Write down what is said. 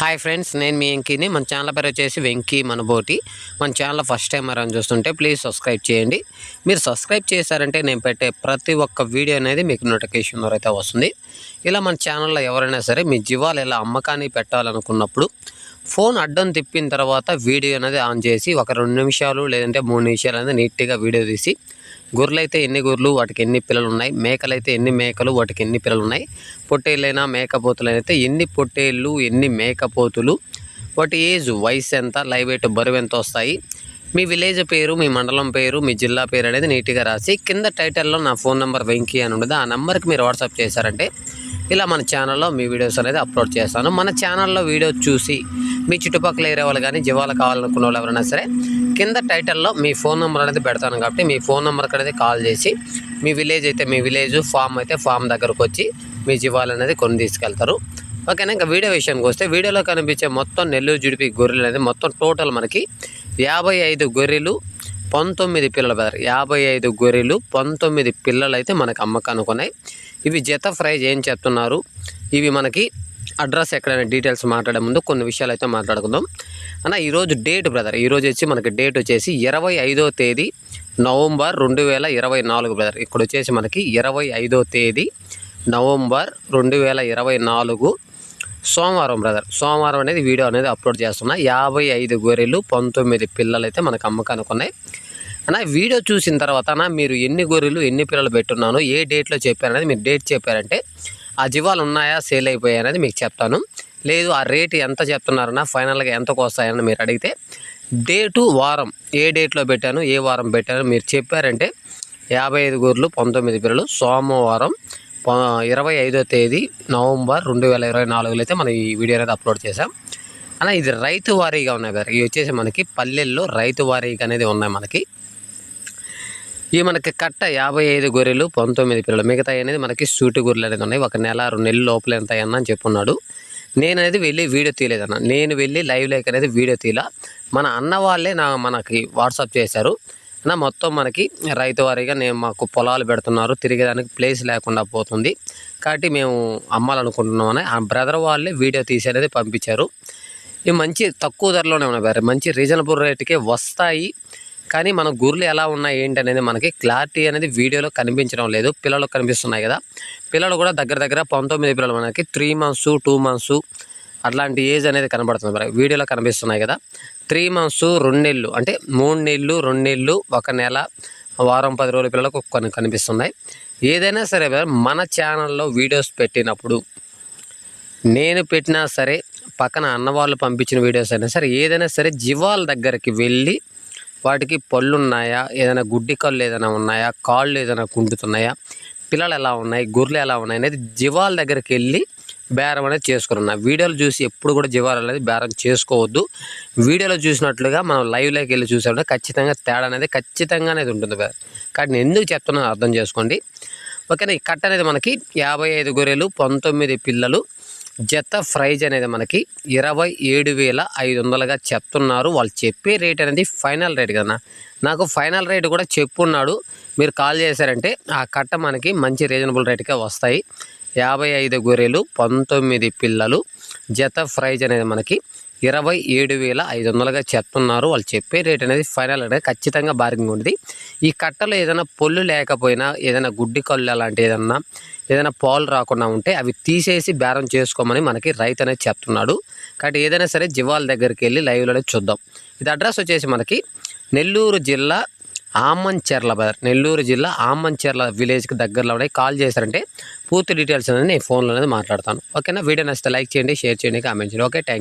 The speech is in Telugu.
హాయ్ ఫ్రెండ్స్ నేను మీ వెంకీని. మన ఛానల్ పేరు వచ్చేసి వెంకీ మనబోటి. మన ఛానల్ ఫస్ట్ టైం అని చూస్తుంటే ప్లీజ్ సబ్స్క్రైబ్ చేయండి. మీరు సబ్స్క్రైబ్ చేశారంటే నేను పెట్టే ప్రతి ఒక్క వీడియో అనేది మీకు నోటిఫికేషన్ ద్వారా అయితే వస్తుంది. ఇలా మన ఛానల్లో ఎవరైనా సరే మీ జీవాలు ఇలా అమ్మకాన్ని పెట్టాలనుకున్నప్పుడు ఫోన్ అడ్డం తిప్పిన తర్వాత వీడియో అనేది ఆన్ చేసి ఒక రెండు నిమిషాలు లేదంటే మూడు నిమిషాలు అనేది నీట్గా వీడియో తీసి గొర్రెలు అయితే ఎన్ని గొర్రెలు వాటికి ఎన్ని పిల్లలు ఉన్నాయి మేకలు అయితే ఎన్ని మేకలు వాటికి ఎన్ని పిల్లలు ఉన్నాయి పొట్టేళ్ళైనా మేకపోతులైనా అయితే ఎన్ని పొట్టేళ్ళు ఎన్ని మేకపోతులు? వాటి ఏజ్ వయసు ఎంత లైవ్ వెయిట్ బరువు ఎంత వస్తాయి? మీ విలేజ్ పేరు మీ మండలం పేరు మీ జిల్లా పేరు అనేది నీట్గా రాసి కింద టైటిల్లో నా ఫోన్ నెంబర్ వెంకీ అని ఉండదు ఆ నెంబర్కి మీరు వాట్సాప్ చేశారంటే ఇలా మన ఛానల్లో మీ వీడియోస్ అనేది అప్లోడ్ చేస్తాను. మన ఛానల్లో వీడియో చూసి మీ చుట్టుపక్కల ఏరియా వాళ్ళు కానీ జీవాలు కావాలనుకున్న వాళ్ళు ఎవరైనా సరే కింద టైటిల్లో మీ ఫోన్ నెంబర్ అనేది పెడతాను కాబట్టి మీ ఫోన్ నెంబర్కి అనేది కాల్ చేసి మీ విలేజ్ అయితే మీ విలేజ్ ఫామ్ అయితే ఫామ్ దగ్గరకు వచ్చి మీ జీవాలు అనేది కొని తీసుకెళ్తారు. ఓకేనా ఇంకా వీడియో విషయానికి వస్తే వీడియోలో కనిపించే మొత్తం నెల్లూరు జుడిపి గొర్రెలు అనేది మొత్తం టోటల్ మనకి యాభై ఐదు గొర్రెలు పంతొమ్మిది పిల్లలు బెదర్ యాభై ఐదు గొర్రెలు పంతొమ్మిది పిల్లలు అయితే మనకు అమ్మకానికి ఉన్నాయి. ఇవి జత ప్రైజ్ ఏం చెప్తున్నారు ఇవి మనకి అడ్రస్ ఎక్కడైనా డీటెయిల్స్ మాట్లాడే ముందు కొన్ని విషయాలు అయితే మాట్లాడుకుందాం. అన్న ఈరోజు డేట్ బ్రదర్ ఈరోజు వచ్చి మనకి డేట్ వచ్చేసి ఇరవై ఐదో తేదీ నవంబర్ రెండు వేల ఇరవై నాలుగు బ్రదర్. ఇక్కడ వచ్చేసి మనకి ఇరవై ఐదో తేదీ నవంబర్ రెండు వేల ఇరవై నాలుగు సోమవారం బ్రదర్. సోమవారం అనేది వీడియో అనేది అప్లోడ్ చేస్తున్నా. యాభై ఐదు గొర్రెలు పంతొమ్మిది పిల్లలు అయితే మనకు అమ్మకానికి ఉన్నాయి. అన్న వీడియో చూసిన తర్వాత అన్న మీరు ఎన్ని గొర్రెలు ఎన్ని పిల్లలు పెట్టున్నాను ఏ డేట్లో చెప్పారనేది మీరు డేట్ చెప్పారంటే ఆ జీవాలు ఉన్నాయా సేల్ అయిపోయాయి అనేది మీకు చెప్తాను. లేదు ఆ రేటు ఎంత చెప్తున్నారన్నా ఫైనల్గా ఎంతకు వస్తాయని మీరు అడిగితే డేటు వారం ఏ డేట్లో పెట్టాను ఏ వారం పెట్టాను మీరు చెప్పారంటే యాభై ఐదు గొర్రెలు పంతొమ్మిది పిల్లలు సోమవారం ఇరవై ఐదో తేదీ నవంబర్ రెండు వేల ఇరవై నాలుగులో అయితే మనం ఈ వీడియో అనేది అప్లోడ్ చేసాం అలా ఇది రైతు వారీగా ఉన్నాయి కదా ఇవి వచ్చేసి మనకి పల్లెల్లో రైతు వారీగా అనేది ఉన్నాయి మనకి. ఇవి మనకి కట్ట యాభై ఐదు గొర్రెలు పంతొమ్మిది పిల్లలు. మిగతా అనేది మనకి సూటి గొర్రెలు అనేది ఉన్నాయి. ఒక నెల రెండు నెలలు లోపల ఎంత అయ్యన్నా అని చెప్పున్నాడు. నేను అనేది వెళ్ళి వీడియో తీయలేదన్న. నేను వెళ్ళి లైవ్ లేక్ అనేది వీడియో తీలా మన అన్న వాళ్ళే నా మనకి వాట్సాప్ చేశారు. నా మొత్తం మనకి రైతు వారీగా నేను మాకు పొలాలు పెడుతున్నారు. తిరిగేదానికి ప్లేస్ లేకుండా పోతుంది. కాబట్టి మేము అమ్మాలనుకుంటున్నామని ఆ బ్రదర్ వాళ్ళే వీడియో తీసి అనేది పంపించారు. ఇవి మంచి తక్కువ ధరలోనే ఉన్నాయి మంచి రీజనబుల్ రేట్కే వస్తాయి. కానీ మన గుర్లు ఎలా ఉన్నాయి ఏంటి అనేది మనకి క్లారిటీ అనేది వీడియోలో కనిపించడం లేదు. పిల్లలు కనిపిస్తున్నాయి కదా. పిల్లలు కూడా దగ్గర దగ్గర పంతొమ్మిది పిల్లలు మనకి త్రీ మంత్స్ టూ మంత్స్ అట్లాంటి ఏజ్ అనేది కనబడుతుంది మరి. వీడియోలో కనిపిస్తున్నాయి కదా. త్రీ మంత్స్ రెండు నెలలు అంటే మూడు నెలలు రెండు నెలలు ఒక నెల వారం పది రోజుల పిల్లలకు కొన్ని కనిపిస్తున్నాయి. ఏదైనా సరే మన ఛానల్లో వీడియోస్ పెట్టినప్పుడు నేను పెట్టినా సరే పక్కన అన్నవాళ్ళు పంపించిన వీడియోస్ అయినా సరే ఏదైనా సరే జీవాల దగ్గరికి వెళ్ళి వాటికి పళ్ళు ఉన్నాయా ఏదైనా గుడ్డి కళ్ళు ఏదైనా ఉన్నాయా? కాళ్ళు ఏదైనా కుంటుతున్నాయా? పిల్లలు ఎలా ఉన్నాయి? గొర్రెలు ఎలా ఉన్నాయి అనేది జీవాల దగ్గరికి వెళ్ళి బేరం అనేది చేసుకున్నా. వీడియోలు చూసి ఎప్పుడు కూడా జీవాలు అనేది బేరం చేసుకోవద్దు. వీడియోలో చూసినట్లుగా మనం లైవ్లోకి వెళ్ళి చూసామంటే ఖచ్చితంగా తేడా అనేది ఖచ్చితంగా అనేది ఉంటుంది కానీ నేను ఎందుకు చెప్తున్నాను అర్థం చేసుకోండి. ఓకేనా? ఈ కట్ట అనేది మనకి యాభై ఐదు గొర్రెలు పంతొమ్మిది పిల్లలు జత ప్రైజ్ అనేది మనకి ఇరవై ఏడు వేల ఐదు వందలుగా చెప్తున్నారు. వాళ్ళు చెప్పే రేట్ అనేది ఫైనల్ రేట్ కదా. నాకు ఫైనల్ రేట్ కూడా చెప్పున్నాడు. మీరు కాల్ చేశారంటే ఆ కట్ట మనకి మంచి రీజనబుల్ రేట్కే వస్తాయి. యాభై ఐదు గొర్రెలు పంతొమ్మిది పిల్లలు. జత ప్రైజ్ అనేది మనకి ఇరవై ఏడు వేల ఐదు వందలుగా చెప్తున్నారు. వాళ్ళు చెప్పే రేట్ అనేది ఫైనల్ అనేది ఖచ్చితంగా బార్గింగ్ ఉంటుంది ఈ కట్టలో ఏదైనా పొల్లు లేకపోయినా ఏదైనా గుడ్డి కళ్ళు అలాంటి ఏదన్నా ఏదైనా పాలు రాకుండా ఉంటే అవి తీసేసి బేరం చేసుకోమని మనకి రైతు అనేది చెప్తున్నాడు. కాబట్టి ఏదైనా సరే జీవాల దగ్గరికి వెళ్ళి లైవ్లోనే చూద్దాం. ఇది అడ్రస్ వచ్చేసి మనకి నెల్లూరు జిల్లా ఆమంచెర్ల బదర్ నెల్లూరు జిల్లా ఆమంచెర్ల విలేజ్కి దగ్గరలో ఉన్నాయి. కాల్ చేశారంటే పూర్తి డీటెయిల్స్ అనేది నేను ఫోన్లో అనేది మాట్లాడతాను. ఓకేనా? వీడియో నచ్చితే లైక్ చేయండి షేర్ చేయండి కామెంట్ చేయండి. Okay thank